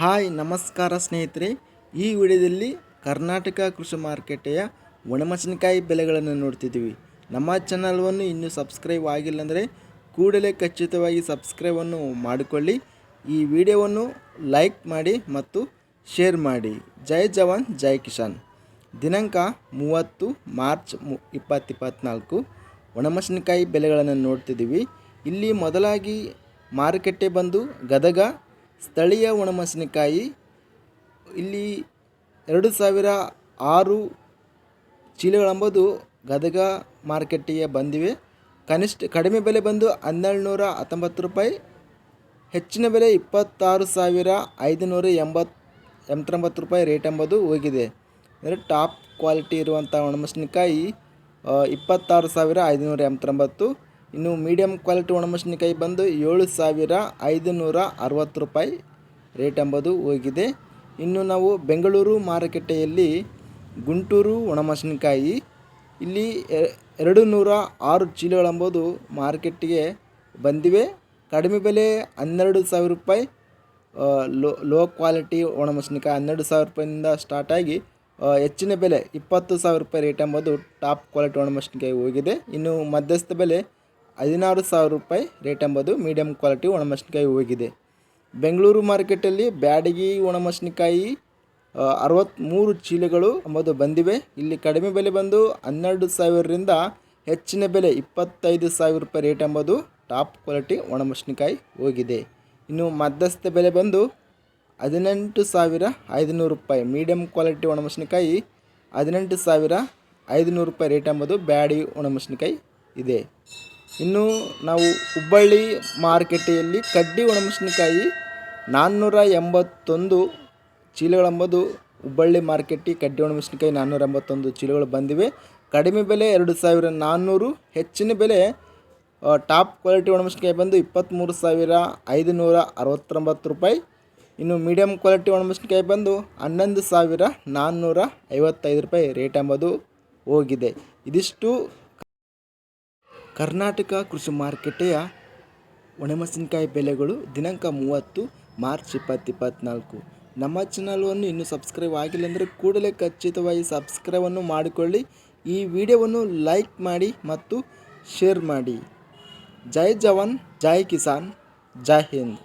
Hi, ನಮಸ್ಕಾರ ಸ್ನೇಹಿತರೆ. ಈ ವಿಡಿಯೋದಲ್ಲಿ ಕರ್ನಾಟಕ ಕೃಷಿ ಮಾರುಕಟ್ಟೆಯ ಒಣಮೆಣಸಿನಕಾಯಿ ಬೆಲೆಗಳನ್ನು ನೋಡ್ತಿದ್ದೀವಿ. ನಮ್ಮ ಚಾನಲ್ವನ್ನು ಇನ್ನೂ ಸಬ್ಸ್ಕ್ರೈಬ್ ಆಗಿಲ್ಲ ಅಂದರೆ ಕೂಡಲೇ ಖಚಿತವಾಗಿ ಸಬ್ಸ್ಕ್ರೈಬನ್ನು ಮಾಡಿಕೊಳ್ಳಿ. ಈ ವಿಡಿಯೋವನ್ನು ಲೈಕ್ ಮಾಡಿ ಮತ್ತು ಶೇರ್ ಮಾಡಿ. ಜೈ ಜವಾನ್, ಜೈ ಕಿಸಾನ್. ದಿನಾಂಕ ಮೂವತ್ತು ಮಾರ್ಚ್ ಮು, ಇಪ್ಪತ್ತು ಇಪ್ಪತ್ತ್ನಾಲ್ಕು ಒಣಮೆಣಸಿನಕಾಯಿ ಬೆಲೆಗಳನ್ನು ನೋಡ್ತಿದ್ದೀವಿ. ಇಲ್ಲಿ ಮೊದಲಾಗಿ ಮಾರುಕಟ್ಟೆ ಬಂದು ಗದಗ ಸ್ಥಳೀಯ ಒಣಮೆಣಸಿನಕಾಯಿ, ಇಲ್ಲಿ ಎರಡು ಸಾವಿರ ಆರು ಚೀಲಗಳೆಂಬುದು ಗದಗ ಮಾರ್ಕೆಟ್ಟಿಗೆ ಬಂದಿವೆ. ಕನಿಷ್ಠ ಕಡಿಮೆ ಬೆಲೆ ಬಂದು ಹನ್ನೆರಡು ನೂರ ಹತ್ತೊಂಬತ್ತು ರೂಪಾಯಿ, ಹೆಚ್ಚಿನ ಬೆಲೆ ಇಪ್ಪತ್ತಾರು ಸಾವಿರ ಐದುನೂರ ಎಂಬತ್ತು ಎಂಬತ್ತೊಂಬತ್ತು ರೂಪಾಯಿ ರೇಟ್ ಎಂಬುದು ಹೋಗಿದೆ. ಅಂದರೆ ಟಾಪ್ ಕ್ವಾಲಿಟಿ ಇರುವಂಥ ಒಣಮೆಣಸಿನಕಾಯಿ ಇಪ್ಪತ್ತಾರು ಸಾವಿರ ಐದುನೂರ ಎಂಬತ್ತೊಂಬತ್ತು ಇನ್ನು ಮೀಡಿಯಮ್ ಕ್ವಾಲಿಟಿ ಒಣಮೆಣಸಿನಕಾಯಿ ಬಂದು ಏಳು ಸಾವಿರ ಐದುನೂರ ಅರವತ್ತು ರೂಪಾಯಿ ರೇಟ್ ಎಂಬುದು ಹೋಗಿದೆ. ಇನ್ನು ನಾವು ಬೆಂಗಳೂರು ಮಾರುಕಟ್ಟೆಯಲ್ಲಿ ಗುಂಟೂರು ಒಣಮೆಣಸಿನಕಾಯಿ, ಇಲ್ಲಿ ಎರಡು ನೂರ ಆರು ಚೀಲಗಳೆಂಬುದು ಮಾರ್ಕೆಟ್ಟಿಗೆ ಬಂದಿವೆ. ಕಡಿಮೆ ಬೆಲೆ ಹನ್ನೆರಡು ಸಾವಿರ ರೂಪಾಯಿ ಲೋ ಲೋ ಕ್ವಾಲಿಟಿ ಒಣಮೆಣಸಿನಕಾಯಿ ಹನ್ನೆರಡು ಸಾವಿರ ರೂಪಾಯಿಂದ ಸ್ಟಾರ್ಟ್ ಆಗಿ ಹೆಚ್ಚಿನ ಬೆಲೆ ಇಪ್ಪತ್ತು ಸಾವಿರ ರೂಪಾಯಿ ರೇಟ್ ಎಂಬುದು ಟಾಪ್ ಕ್ವಾಲಿಟಿ ಒಣಮೆಣಸಿನಕಾಯಿ ಹೋಗಿದೆ. ಇನ್ನು ಮಧ್ಯಸ್ಥ ಬೆಲೆ ಹದಿನಾರು ಸಾವಿರ ರೂಪಾಯಿ ರೇಟ್ ಎಂಬುದು ಮೀಡಿಯಂ ಕ್ವಾಲಿಟಿ ಒಣಮೆಣಸಿನಕಾಯಿ ಹೋಗಿದೆ ಬೆಂಗಳೂರು ಮಾರ್ಕೆಟಲ್ಲಿ ಬ್ಯಾಡಗಿ ಒಣಮೆಣಸಿನಕಾಯಿ ಅರವತ್ತ್ಮೂರು ಚೀಲಗಳು ಎಂಬುದು ಬಂದಿವೆ. ಇಲ್ಲಿ ಕಡಿಮೆ ಬೆಲೆ ಬಂದು ಹನ್ನೆರಡು ಸಾವಿರದಿಂದ ಹೆಚ್ಚಿನ ಬೆಲೆ ಇಪ್ಪತ್ತೈದು ಸಾವಿರ ರೂಪಾಯಿ ರೇಟ್ ಎಂಬುದು ಟಾಪ್ ಕ್ವಾಲಿಟಿ ಒಣಮೆಣಸಿನಕಾಯಿ ಹೋಗಿದೆ ಇನ್ನು ಮಧ್ಯಸ್ಥ ಬೆಲೆ ಬಂದು ಹದಿನೆಂಟು ಸಾವಿರ ಐದುನೂರು ರೂಪಾಯಿ. ಮೀಡಿಯಂ ಕ್ವಾಲಿಟಿ ಒಣಮೆಣಸಿನಕಾಯಿ ಹದಿನೆಂಟು ಸಾವಿರ ಐದುನೂರು ರೂಪಾಯಿ ರೇಟ್ ಎಂಬುದು ಬ್ಯಾಡಿ ಒಣಮೆಣಸಿನಕಾಯಿ ಇದೆ. ಇನ್ನು ನಾವು ಹುಬ್ಬಳ್ಳಿ ಮಾರುಕಟ್ಟೆಯಲ್ಲಿ ಕಡ್ಡಿ ಒಣಮೆಣಸಿನಕಾಯಿ ನಾನ್ನೂರ ಎಂಬತ್ತೊಂದು ಚೀಲಗಳೆಂಬುದು ಹುಬ್ಬಳ್ಳಿ ಮಾರ್ಕೆಟ್ಟಿ ಕಡ್ಡಿ ಒಣಮೆಣಸಿನಕಾಯಿ ನಾನ್ನೂರ ಎಂಬತ್ತೊಂದು ಚೀಲಗಳು ಬಂದಿವೆ. ಕಡಿಮೆ ಬೆಲೆ ಎರಡು ಸಾವಿರ ನಾನ್ನೂರು, ಹೆಚ್ಚಿನ ಬೆಲೆ ಟಾಪ್ ಕ್ವಾಲಿಟಿ ಒಣಮೆಣಸಿನಕಾಯಿ ಬಂದು ಇಪ್ಪತ್ತ್ಮೂರು ಸಾವಿರ ಐದುನೂರ ಅರವತ್ತೊಂಬತ್ತು ರೂಪಾಯಿ. ಇನ್ನು ಮೀಡಿಯಮ್ ಕ್ವಾಲಿಟಿ ಒಣಮೆಣಸಿನಕಾಯಿ ಬಂದು ಹನ್ನೊಂದು ಸಾವಿರ ನಾನ್ನೂರ ಐವತ್ತೈದು ರೂಪಾಯಿ ರೇಟ್ ಎಂಬುದು ಹೋಗಿದೆ. ಇದಿಷ್ಟು ಕರ್ನಾಟಕ ಕೃಷಿ ಮಾರುಕಟ್ಟೆಯ ಒಣಮೆಣಸಿನಕಾಯಿ ಬೆಲೆಗಳು ದಿನಾಂಕ ಮೂವತ್ತು ಮಾರ್ಚ್ ಇಪ್ಪತ್ತು ಇಪ್ಪತ್ತ್ನಾಲ್ಕು ನಮ್ಮ ಚಾನಲನ್ನು ಇನ್ನೂ ಸಬ್ಸ್ಕ್ರೈಬ್ ಆಗಿಲ್ಲ ಅಂದರೆ ಕೂಡಲೇ ಖಚಿತವಾಗಿ ಸಬ್ಸ್ಕ್ರೈಬನ್ನು ಮಾಡಿಕೊಳ್ಳಿ. ಈ ವಿಡಿಯೋವನ್ನು ಲೈಕ್ ಮಾಡಿ ಮತ್ತು ಶೇರ್ ಮಾಡಿ. ಜೈ ಜವಾನ್, ಜೈ ಕಿಸಾನ್, ಜೈ ಹಿಂದ್.